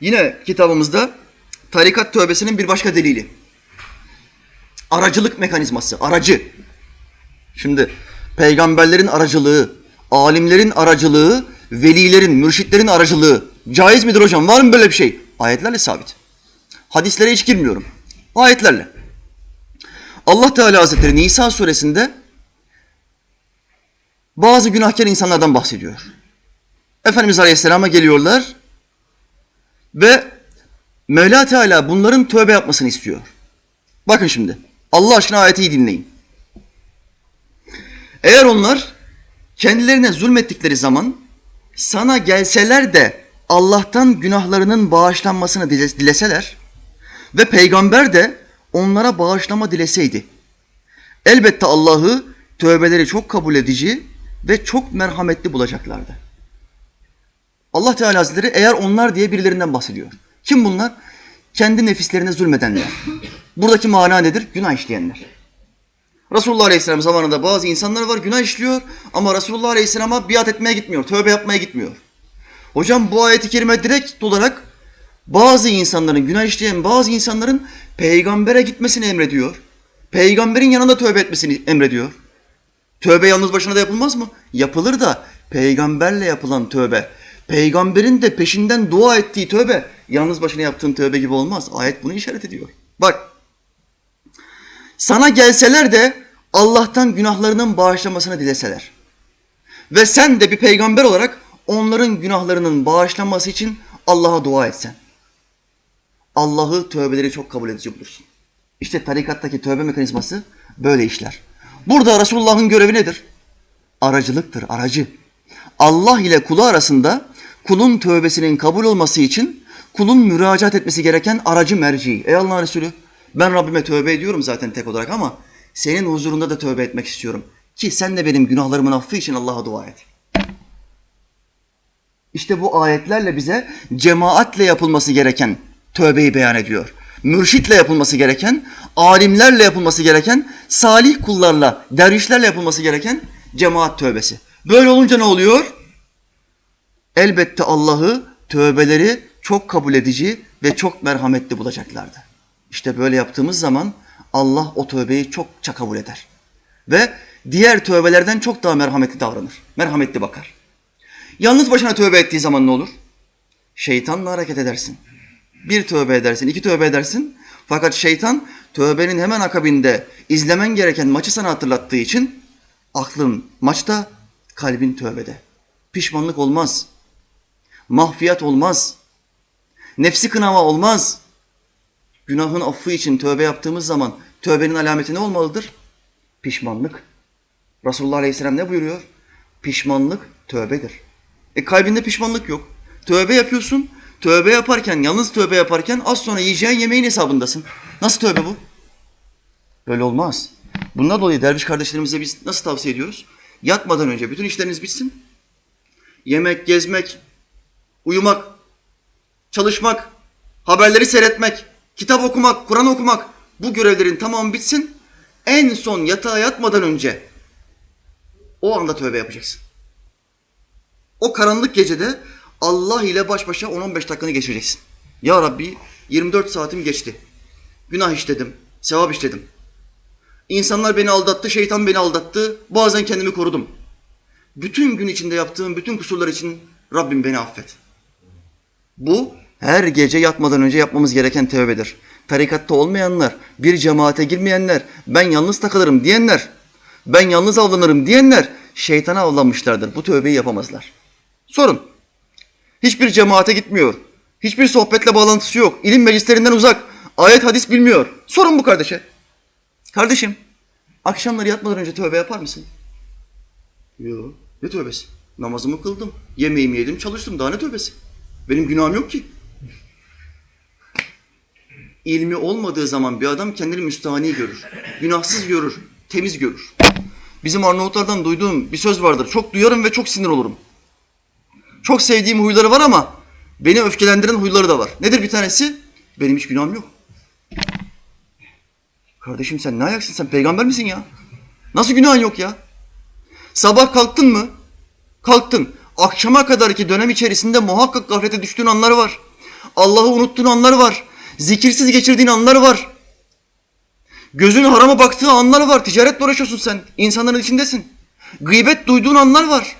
Yine kitabımızda tarikat tövbesinin bir başka delili. Aracılık mekanizması, aracı. Şimdi peygamberlerin aracılığı, alimlerin aracılığı, velilerin, mürşitlerin aracılığı caiz midir hocam? Var mı böyle bir şey? Ayetlerle sabit. Hadislere hiç girmiyorum. Ayetlerle. Allah Teala Hazretleri Nisa suresinde bazı günahkar insanlardan bahsediyor. Efendimiz Aleyhisselam'a geliyorlar ve Mevla Teala bunların tövbe yapmasını istiyor. Bakın şimdi. Allah aşkına ayeti iyi dinleyin. Eğer onlar kendilerine zulmettikleri zaman sana gelseler de Allah'tan günahlarının bağışlanmasını dile- dileseler ve peygamber de onlara bağışlama dileseydi. Elbette Allah'ı tövbeleri çok kabul edici ve çok merhametli bulacaklardı. Allah Teala Hazretleri eğer onlar diye birilerinden bahsediyor. Kim bunlar? Kendi nefislerine zulmedenler. Buradaki mana nedir? Günah işleyenler. Resulullah Aleyhisselam zamanında bazı insanlar var günah işliyor ama Resulullah Aleyhisselam'a biat etmeye gitmiyor, tövbe yapmaya gitmiyor. Hocam bu ayeti kerime direkt olarak bazı insanların, günah işleyen bazı insanların peygambere gitmesini emrediyor. Peygamberin yanında tövbe etmesini emrediyor. Tövbe yalnız başına da yapılmaz mı? Yapılır da peygamberle yapılan tövbe, peygamberin de peşinden dua ettiği tövbe yalnız başına yaptığın tövbe gibi olmaz. Ayet bunu işaret ediyor. Bak sana gelseler de Allah'tan günahlarının bağışlamasını dileseler. Ve sen de bir peygamber olarak onların günahlarının bağışlanması için Allah'a dua etsen. Allah'ı tövbeleri çok kabul edici bulursun. İşte tarikattaki tövbe mekanizması böyle işler. Burada Resulullah'ın görevi nedir? Aracılıktır, aracı. Allah ile kulu arasında kulun tövbesinin kabul olması için kulun müracaat etmesi gereken aracı merci. Ey Allah'ın Resulü ben Rabbime tövbe ediyorum zaten tek olarak ama senin huzurunda da tövbe etmek istiyorum. Ki sen de benim günahlarımın affı için Allah'a dua et. İşte bu ayetlerle bize cemaatle yapılması gereken tövbeyi beyan ediyor. Mürşitle yapılması gereken, alimlerle yapılması gereken, salih kullarla, dervişlerle yapılması gereken cemaat tövbesi. Böyle olunca ne oluyor? Elbette Allah'ı tövbeleri çok kabul edici ve çok merhametli bulacaklardı. İşte böyle yaptığımız zaman Allah o tövbeyi çokça kabul eder. Ve diğer tövbelerden çok daha merhametli davranır. Merhametli bakar. Yalnız başına tövbe ettiği zaman ne olur? Şeytanla hareket edersin. Bir tövbe edersin, iki tövbe edersin. Fakat şeytan tövbenin hemen akabinde izlemen gereken maçı sana hatırlattığı için aklın maçta, kalbin tövbede. Pişmanlık olmaz. Mahfiyat olmaz. Nefsi kınama olmaz. Günahın affı için tövbe yaptığımız zaman tövbenin alameti ne olmalıdır? Pişmanlık. Resulullah Aleyhisselam ne buyuruyor? Pişmanlık tövbedir. E kalbinde pişmanlık yok. Tövbe yapıyorsun. Tövbe yaparken, yalnız tövbe yaparken az sonra yiyeceğin yemeğin hesabındasın. Nasıl tövbe bu? Böyle olmaz. Bundan dolayı derviş kardeşlerimize biz nasıl tavsiye ediyoruz? Yatmadan önce bütün işleriniz bitsin. Yemek, gezmek, uyumak, çalışmak, haberleri seyretmek, kitap okumak, Kur'an okumak bu görevlerin tamamı bitsin. En son yatağa yatmadan önce o anda tövbe yapacaksın. O karanlık gecede Allah ile baş başa 10-15 dakikanı geçireceksin. Ya Rabbi 24 saatim geçti. Günah işledim, sevap işledim. İnsanlar beni aldattı, şeytan beni aldattı. Bazen kendimi korudum. Bütün gün içinde yaptığım bütün kusurlar için Rabbim beni affet. Bu her gece yatmadan önce yapmamız gereken tövbedir. Tarikatta olmayanlar, bir cemaate girmeyenler, ben yalnız takılırım diyenler, ben yalnız avlanırım diyenler şeytana avlanmışlardır. Bu tövbeyi yapamazlar. Sorun. Hiçbir cemaate gitmiyor. Hiçbir sohbetle bağlantısı yok. İlim meclislerinden uzak. Ayet hadis bilmiyor. Sorun bu kardeşe. Kardeşim, akşamları yatmadan önce tövbe yapar mısın? Yok. Ne tövbesi? Namazımı kıldım. Yemeğimi yedim, çalıştım. Daha ne tövbesi? Benim günahım yok ki. İlmi olmadığı zaman bir adam kendini müstahani görür. Günahsız görür, temiz görür. Bizim Arnavutlardan duyduğum bir söz vardır. Çok duyarım ve çok sinir olurum. Çok sevdiğim huyları var ama beni öfkelendiren huyları da var. Nedir bir tanesi? Benim hiç günahım yok. Kardeşim sen ne ayaksın? Sen peygamber misin ya? Nasıl günahın yok ya? Sabah kalktın mı? Kalktın. Akşama kadarki dönem içerisinde muhakkak gaflete düştüğün anlar var. Allah'ı unuttuğun anlar var. Zikirsiz geçirdiğin anlar var. Gözün harama baktığı anlar var. Ticaretle uğraşıyorsun sen. İnsanların içindesin. Gıybet duyduğun anlar var.